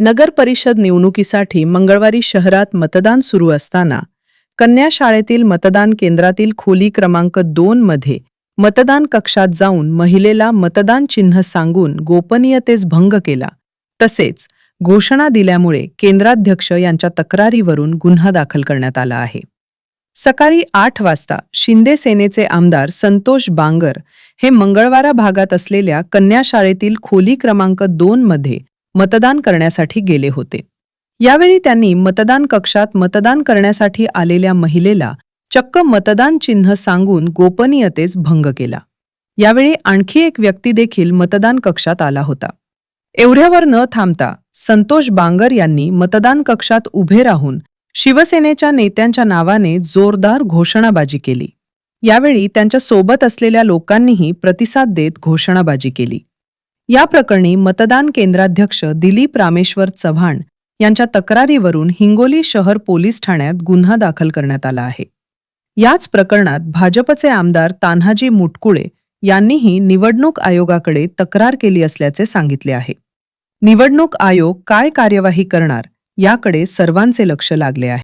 नगर परिषद निवडणुकीसाठी मंगळवारी शहरात मतदान सुरू असताना कन्या शाळेतील मतदान केंद्रातील खोली क्रमांक दोन मध्ये मतदान कक्षात जाऊन महिलेला मतदान चिन्ह सांगून गोपनीयतेस भंग केला. तसेच घोषणा दिल्यामुळे केंद्राध्यक्ष यांच्या तक्रारीवरून गुन्हा दाखल करण्यात आला आहे. सकाळी आठ वाजता शिंदे सेनेचे आमदार संतोष बांगर हे मंगळवारा भागात असलेल्या कन्या शाळेतील खोली क्रमांक दोन मध्ये मतदान करण्यासाठी गेले होते. यावेळी त्यांनी मतदान कक्षात मतदान करण्यासाठी आलेल्या महिलेला चक्क मतदान चिन्ह सांगून गोपनीयतेस भंग केला. यावेळी आणखी एक व्यक्ती देखील मतदान कक्षात आला होता. एवढ्यावर न थांबता संतोष बांगर यांनी मतदान कक्षात उभे राहून शिवसेनेच्या नेत्यांच्या नावाने जोरदार घोषणाबाजी केली. यावेळी त्यांच्यासोबत असलेल्या लोकांनीही प्रतिसाद देत घोषणाबाजी केली. या प्रकरणी मतदान केंद्राध्यक्ष दिलीप रामेश्वर चव्हाण यांच्या तक्रारीवरून हिंगोली शहर पोलीस ठाण्यात गुन्हा दाखल करण्यात आला आहे. याच प्रकरणात भाजपचे आमदार तान्हाजी मुटकुळे यांनीही निवडणूक आयोगाकडे तक्रार केली असल्याचे सांगितले आहे. निवडणूक आयोग काय कार्यवाही करणार याकडे सर्वांचे लक्ष लागले आहे.